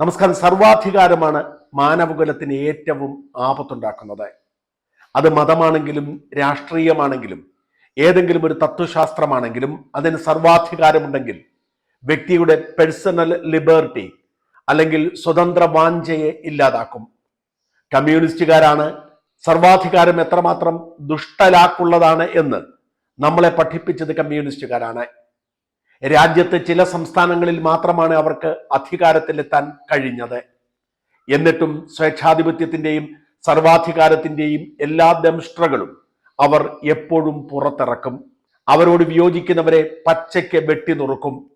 നമസ്കാരം. സർവാധികാരമാണ് മാനവകുലത്തിന് ഏറ്റവും ആപത്തുണ്ടാക്കുന്നത്. അത് മതമാണെങ്കിലും രാഷ്ട്രീയമാണെങ്കിലും ഏതെങ്കിലും ഒരു തത്വശാസ്ത്രമാണെങ്കിലും അതിന് സർവാധികാരമുണ്ടെങ്കിൽ വ്യക്തിയുടെ പേഴ്സണൽ ലിബർട്ടി അല്ലെങ്കിൽ സ്വതന്ത്ര വാഞ്ചയെ ഇല്ലാതാക്കും. കമ്മ്യൂണിസ്റ്റുകാരാണ് സർവാധികാരം എത്രമാത്രം ദുഷ്ടലാക്കുള്ളതാണ് എന്ന് നമ്മളെ പഠിപ്പിച്ചത് കമ്മ്യൂണിസ്റ്റുകാരാണ്. രാജ്യത്തെ ചില സംസ്ഥാനങ്ങളിൽ മാത്രമാണ് അവർക്ക് അധികാരത്തിലെത്താൻ കഴിഞ്ഞത്. എന്നിട്ടും സ്വേച്ഛാധിപത്യത്തിന്റെയും സർവാധികാരത്തിന്റെയും എല്ലാ ദംഷ്ട്രകളും അവർ എപ്പോഴും പുറത്തിറക്കും. അവരോട് വിയോജിക്കുന്നവരെ പച്ചയ്ക്ക് വെട്ടി നുറുക്കും.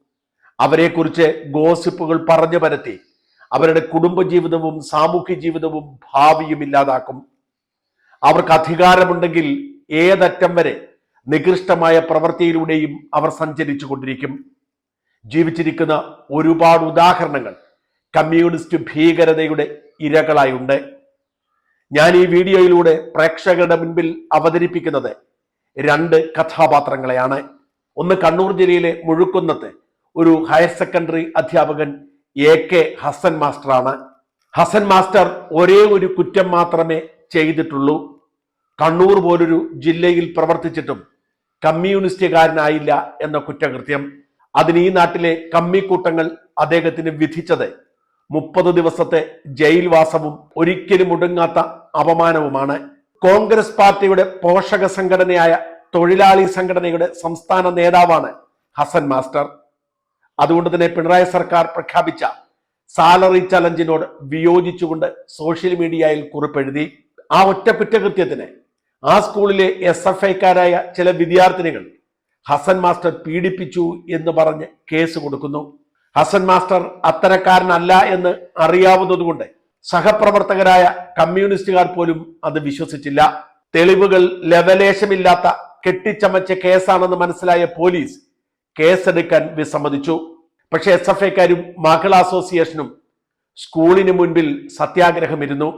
അവരെക്കുറിച്ച് ഗോസിപ്പുകൾ പറഞ്ഞു പരത്തി. അവരുടെ കുടുംബജീവിതവും സാമൂഹ്യ ജീവിതവും ഭാവിയും ഇല്ലാതാക്കും. അവർക്ക് അധികാരമുണ്ടെങ്കിൽ ഏതറ്റം വരെ നികൃഷ്ടമായ പ്രവൃത്തിയിലൂടെയും അവർ സഞ്ചരിച്ചു കൊണ്ടിരിക്കും ജീവിച്ചിരിക്കുന്ന ഒരുപാട് ഉദാഹരണങ്ങൾ കമ്മ്യൂണിസ്റ്റ് ഭീകരതയുടെ ഇരകളായുണ്ട്. ഞാൻ ഈ വീഡിയോയിലൂടെ പ്രേക്ഷകരുടെ മുൻപിൽ അവതരിപ്പിക്കുന്നത് രണ്ട് കഥാപാത്രങ്ങളെയാണ്. ഒന്ന് കണ്ണൂർ ജില്ലയിലെ മുഴുക്കുന്നത്ത് ഒരു ഹയർ സെക്കൻഡറി അധ്യാപകൻ എ കെ ഹസൻ മാസ്റ്ററാണ്. ഹസൻ മാസ്റ്റർ ഒരേ ഒരു കുറ്റം മാത്രമേ ചെയ്തിട്ടുള്ളൂ. കണ്ണൂർ പോലൊരു ജില്ലയിൽ പ്രവർത്തിച്ചിട്ടും കമ്മ്യൂണിസ്റ്റുകാരനായില്ല എന്ന കുറ്റകൃത്യം. അതിന് ഈ നാട്ടിലെ കമ്മിക്കൂട്ടങ്ങൾ അദ്ദേഹത്തിന് വിധിച്ചത് മുപ്പത് ദിവസത്തെ ജയിൽവാസവും ഒരിക്കലും ഒടുങ്ങാത്ത അപമാനവുമാണ്. കോൺഗ്രസ് പാർട്ടിയുടെ പോഷക സംഘടനയായ തൊഴിലാളി സംഘടനയുടെ സംസ്ഥാന നേതാവാണ് ഹസൻ മാസ്റ്റർ. അതുകൊണ്ട് തന്നെ പിണറായി സർക്കാർ പ്രഖ്യാപിച്ച സാലറി ചലഞ്ചിനോട് വിയോജിച്ചുകൊണ്ട് സോഷ്യൽ മീഡിയയിൽ കുറിപ്പെഴുതി. ആ ഒറ്റ കുറ്റകൃത്യത്തിന് ആ സ്കൂളിലെ എസ് എഫ് ഐക്കാരായ ചില വിദ്യാർത്ഥിനികൾ ഹസൻ മാസ്റ്റർ പീഡിപ്പിച്ചു എന്ന് പറഞ്ഞ് കേസ് കൊടുക്കുന്നു. ഹസൻ മാസ്റ്റർ അത്തരക്കാരനല്ല എന്ന് അറിയാവുന്നതുകൊണ്ട് സഹപ്രവർത്തകരായ കമ്മ്യൂണിസ്റ്റുകാർ പോലും അത് വിശ്വസിച്ചില്ല. തെളിവുകൾ ലവലേശമില്ലാത്ത കെട്ടിച്ചമച്ച കേസാണെന്ന് മനസ്സിലായ പോലീസ് കേസെടുക്കാൻ വിസമ്മതിച്ചു. പക്ഷെ എസ് എഫ് ഐക്കാരും മഹിളാ അസോസിയേഷനും സ്കൂളിന് മുൻപിൽ സത്യാഗ്രഹമിരുന്നു.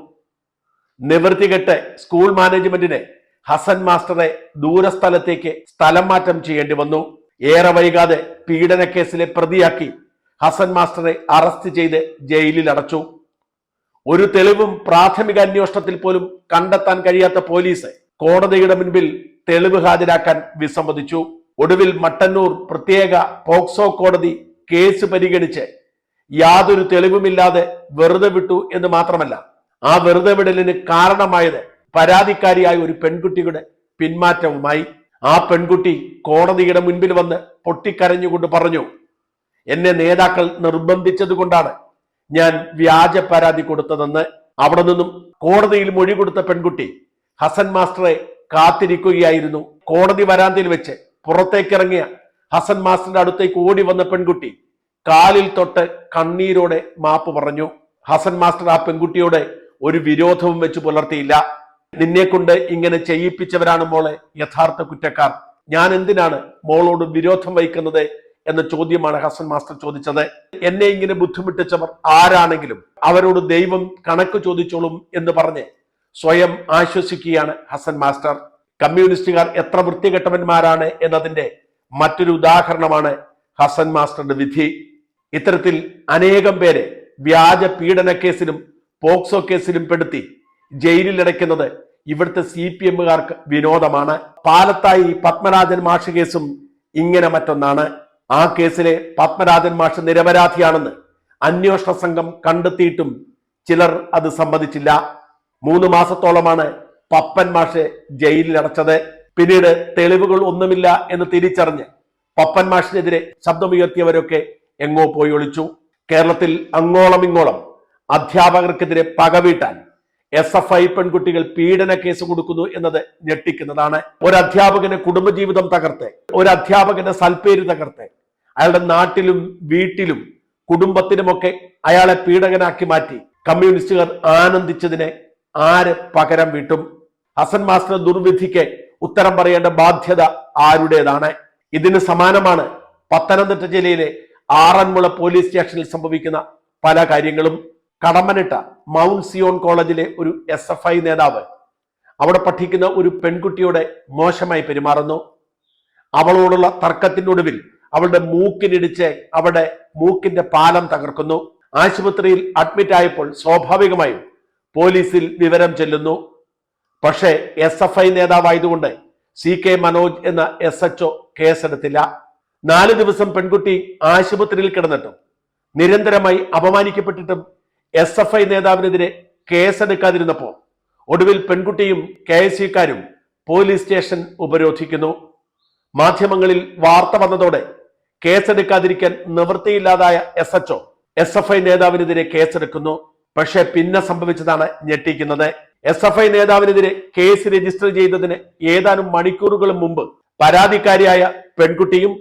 നിവൃത്തികെട്ട് സ്കൂൾ മാനേജ്മെന്റിന് ഹസൻ മാസ്റ്ററെ ദൂരസ്ഥലത്തേക്ക് സ്ഥലം മാറ്റം ചെയ്യേണ്ടി വന്നു. ഏറെ വൈകാതെ പീഡന കേസിലെ പ്രതിയാക്കി ഹസൻ മാസ്റ്ററെ അറസ്റ്റ് ചെയ്ത് ജയിലിൽ അടച്ചു. ഒരു തെളിവും പ്രാഥമിക അന്വേഷണത്തിൽ പോലും കണ്ടെത്താൻ കഴിയാത്ത പോലീസ് കോടതിയുടെ മുൻപിൽ തെളിവ് ഹാജരാക്കാൻ വിസമ്മതിച്ചു. ഒടുവിൽ മട്ടന്നൂർ പ്രത്യേക പോക്സോ കോടതി കേസ് പരിഗണിച്ച് യാതൊരു തെളിവുമില്ലാതെ വെറുതെ വിട്ടു എന്ന് മാത്രമല്ല ആ വെറുതെ വിടലിന് കാരണമായത് പരാതിക്കാരിയായ ഒരു പെൺകുട്ടിയുടെ പിന്മാറ്റവുമായി ആ പെൺകുട്ടി കോടതിയുടെ മുൻപിൽ വന്ന് പൊട്ടിക്കരഞ്ഞുകൊണ്ട് പറഞ്ഞു എന്നെ നേതാക്കൾ നിർബന്ധിച്ചത് കൊണ്ടാണ് ഞാൻ വ്യാജ പരാതി കൊടുത്തതെന്ന് അവിടെ നിന്നും കോടതിയിൽ മൊഴി കൊടുത്ത പെൺകുട്ടി ഹസൻ മാസ്റ്ററെ കാത്തിരിക്കുകയായിരുന്നു. കോടതി വരാന്തയിൽ വെച്ച് പുറത്തേക്കിറങ്ങിയ ഹസൻ മാസ്റ്ററിന്റെ അടുത്തേക്ക് ഓടി വന്ന പെൺകുട്ടി കാലിൽ തൊട്ട് കണ്ണീരോടെ മാപ്പ് പറഞ്ഞു. ഹസൻ മാസ്റ്റർ ആ പെൺകുട്ടിയോട് ഒരു വിരോധവും വെച്ച് പുലർത്തിയില്ല. നിന്നെ കൊണ്ട് ഇങ്ങനെ ചെയ്യിപ്പിച്ചവരാണ് മോളെ യഥാർത്ഥ കുറ്റക്കാർ. ഞാൻ എന്തിനാണ് മോളോട് വിരോധം വഹിക്കുന്നത് എന്ന ചോദ്യമാണ് ഹസൻ മാസ്റ്റർ ചോദിച്ചത്. എന്നെ ഇങ്ങനെ ബുദ്ധിമുട്ടിച്ചവർ ആരാണെങ്കിലും അവരോട് ദൈവം കണക്ക് ചോദിച്ചോളും എന്ന് പറഞ്ഞ് സ്വയം ആശ്വസിക്കുകയാണ് ഹസൻ മാസ്റ്റർ. കമ്മ്യൂണിസ്റ്റുകാർ എത്ര വൃത്തികെട്ടവന്മാരാണ് എന്നതിന്റെ മറ്റൊരു ഉദാഹരണമാണ് ഹസൻ മാസ്റ്ററുടെ വിധി. ഇത്തരത്തിൽ അനേകം പേരെ വ്യാജ പീഡന കേസിലും പോക്സോ കേസിലും പെടുത്തി ജയിലിൽ അടയ്ക്കുന്നത് ഇവിടുത്തെ സി പി എമ്മുകാർക്ക് വിനോദമാണ്. പാലത്തായി പത്മരാജൻ മാഷ് കേസും ഇങ്ങനെ മറ്റൊന്നാണ്. ആ കേസിലെ പത്മരാജൻ മാഷ് നിരപരാധിയാണെന്ന് അന്വേഷണ സംഘം കണ്ടെത്തിയിട്ടും ചിലർ അത് സമ്മതിച്ചില്ല. മൂന്ന് മാസത്തോളമാണ് പപ്പൻ മാഷെ ജയിലിൽ അടച്ചത് പിന്നീട് തെളിവുകൾ ഒന്നുമില്ല എന്ന് തിരിച്ചറിഞ്ഞ് പപ്പൻ മാഷിനെതിരെ ശബ്ദമുയർത്തിയവരൊക്കെ എങ്ങോ പോയി ഒളിച്ചു. കേരളത്തിൽ അങ്ങോളം ഇങ്ങോളം അധ്യാപകർക്കെതിരെ പകവീട്ടാൻ എസ് എഫ് ഐ പെൺകുട്ടികൾ പീഡന കേസ് കൊടുക്കുന്നു എന്നത് ഞെട്ടിക്കുന്നതാണ്. ഒരു അധ്യാപകന്റെ കുടുംബജീവിതം തകർത്ത് ഒരു അധ്യാപകന്റെ സൽപ്പേര് തകർത്ത് അയാളുടെ നാട്ടിലും വീട്ടിലും കുടുംബത്തിനുമൊക്കെ അയാളെ പീഡകനാക്കി മാറ്റി. കമ്മ്യൂണിസ്റ്റുകാർ ആനന്ദിച്ചതിനെ ആര് പകരം വീട്ടും? ഹസൻ മാസ്റ്റർ ദുർവിധിക്ക് ഉത്തരം പറയേണ്ട ബാധ്യത ആരുടേതാണ്? ഇതിന് സമാനമാണ് പത്തനംതിട്ട ജില്ലയിലെ ആറന്മുള പോലീസ് സ്റ്റേഷനിൽ സംഭവിക്കുന്ന പല കാര്യങ്ങളും. കടമ്പനിട്ട മൗണ്ട് സിയോൺ കോളേജിലെ ഒരു എസ് എഫ് ഐ നേതാവ് അവിടെ പഠിക്കുന്ന ഒരു പെൺകുട്ടിയോടെ മോശമായി പെരുമാറുന്നു. അവളോടുള്ള തർക്കത്തിനൊടുവിൽ അവളുടെ മൂക്കിനിടിച്ച് അവിടെ മൂക്കിന്റെ പാലം തകർക്കുന്നു. ആശുപത്രിയിൽ അഡ്മിറ്റ് ആയപ്പോൾ സ്വാഭാവികമായും പോലീസിൽ വിവരം ചെല്ലുന്നു. പക്ഷേ എസ് എഫ് ഐ നേതാവായതുകൊണ്ട് സി കെ മനോജ് എന്ന എസ് എച്ച് ഒ കേസെടുത്തില്ല. നാല് ദിവസം പെൺകുട്ടി ആശുപത്രിയിൽ കിടന്നിട്ടും നിരന്തരമായി അപമാനിക്കപ്പെട്ടിട്ടും എസ് എഫ് ഐ നേതാവിനെതിരെ കേസെടുക്കാതിരുന്നപ്പോൾ ഒടുവിൽ പെൺകുട്ടിയും കെ എസ് സിക്കാരും പോലീസ് സ്റ്റേഷൻ ഉപരോധിക്കുന്നു. മാധ്യമങ്ങളിൽ വാർത്ത വന്നതോടെ കേസെടുക്കാതിരിക്കാൻ നിവൃത്തിയില്ലാതായ S H O S F I നേതാവിനെതിരെ കേസെടുക്കുന്നു. പക്ഷേ പിന്നെ സംഭവിച്ചതാണ് ഞെട്ടിക്കുന്നത്. എസ് എഫ് ഐ നേതാവിനെതിരെ കേസ് രജിസ്റ്റർ ചെയ്തതിന് ഏതാനും മണിക്കൂറുകൾ മുമ്പ് പരാതിക്കാരിയായ പെൺകുട്ടിയും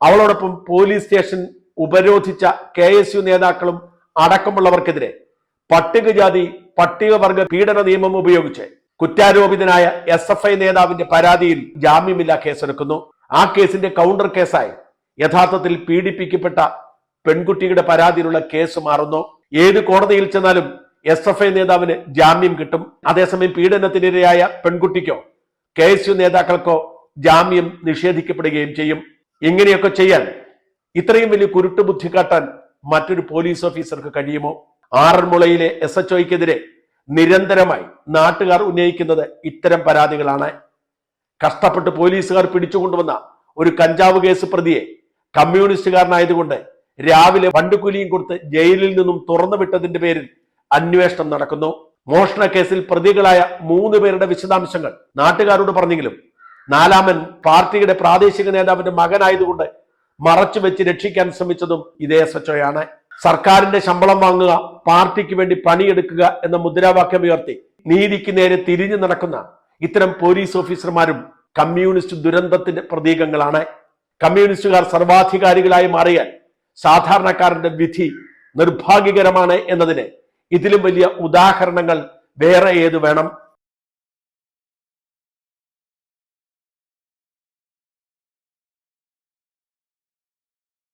അവളോടൊപ്പം പോലീസ് സ്റ്റേഷൻ ഉപരോധിച്ച കെ നേതാക്കളും അടക്കമുള്ളവർക്കെതിരെ പട്ടികജാതി പട്ടികവർഗ പീഡന നിയമം ഉപയോഗിച്ച് കുറ്റാരോപിതനായ എസ് എഫ് ഐ നേതാവിന്റെ പരാതിയിൽ ജാമ്യമില്ലാ കേസെടുക്കുന്നു. ആ കേസിന്റെ കൗണ്ടർ കേസായി യഥാർത്ഥത്തിൽ പീഡിപ്പിക്കപ്പെട്ട പെൺകുട്ടിയുടെ പരാതിയിലുള്ള കേസ് മാറുന്നു. ഏത് കോടതിയിൽ ചെന്നാലും എസ് എഫ് ഐ നേതാവിന് ജാമ്യം കിട്ടും. അതേസമയം പീഡനത്തിനിരയായ പെൺകുട്ടിക്കോ കെ എസ് യു നേതാക്കൾക്കോ ജാമ്യം നിഷേധിക്കപ്പെടുകയും ചെയ്യും. ഇങ്ങനെയൊക്കെ ചെയ്യാൻ ഇത്രയും വലിയ കുരുട്ടുബുദ്ധി കാട്ടാൻ മറ്റൊരു പോലീസ് ഓഫീസർക്ക് കഴിയുമോ? ആറന്മുളയിലെ എസ് എച്ച് ഒയ്ക്കെതിരെ നിരന്തരമായി നാട്ടുകാർ ഉന്നയിക്കുന്നത് ഇത്തരം പരാതികളാണ്. കഷ്ടപ്പെട്ട് പോലീസുകാർ പിടിച്ചുകൊണ്ടുവന്ന ഒരു കഞ്ചാവ് കേസ് പ്രതിയെ കമ്മ്യൂണിസ്റ്റുകാരനായതുകൊണ്ട് രാവിലെ വണ്ടുകൂലിയും കൊടുത്ത് ജയിലിൽ നിന്നും തുറന്നു വിട്ടതിന്റെ പേരിൽ അന്വേഷണം നടക്കുന്നു. മോഷണ കേസിൽ പ്രതികളായ മൂന്ന് പേരുടെ വിശദാംശങ്ങൾ നാട്ടുകാരോട് പറഞ്ഞെങ്കിലും നാലാമൻ പാർട്ടിയുടെ പ്രാദേശിക നേതാവിന്റെ മകനായതുകൊണ്ട് മറച്ചു വെച്ച് രക്ഷിക്കാൻ ശ്രമിച്ചതും ഇതേ സച്ചോയാണ് സർക്കാരിന്റെ ശമ്പളം വാങ്ങുക പാർട്ടിക്ക് വേണ്ടി പണിയെടുക്കുക എന്ന മുദ്രാവാക്യം ഉയർത്തി. നീതിക്ക് നേരെ തിരിഞ്ഞു നടക്കുന്ന ഇത്തരം പോലീസ് ഓഫീസർമാരും കമ്മ്യൂണിസ്റ്റ് ദുരന്തത്തിന്റെ പ്രതീകങ്ങളാണ്. കമ്മ്യൂണിസ്റ്റുകാർ സർവാധികാരികളായി മാറിയാൽ സാധാരണക്കാരന്റെ വിധി നിർഭാഗ്യകരമാണ് എന്നതിന് ഇതിലും വലിയ ഉദാഹരണങ്ങൾ വേറെ ഏത് വേണം?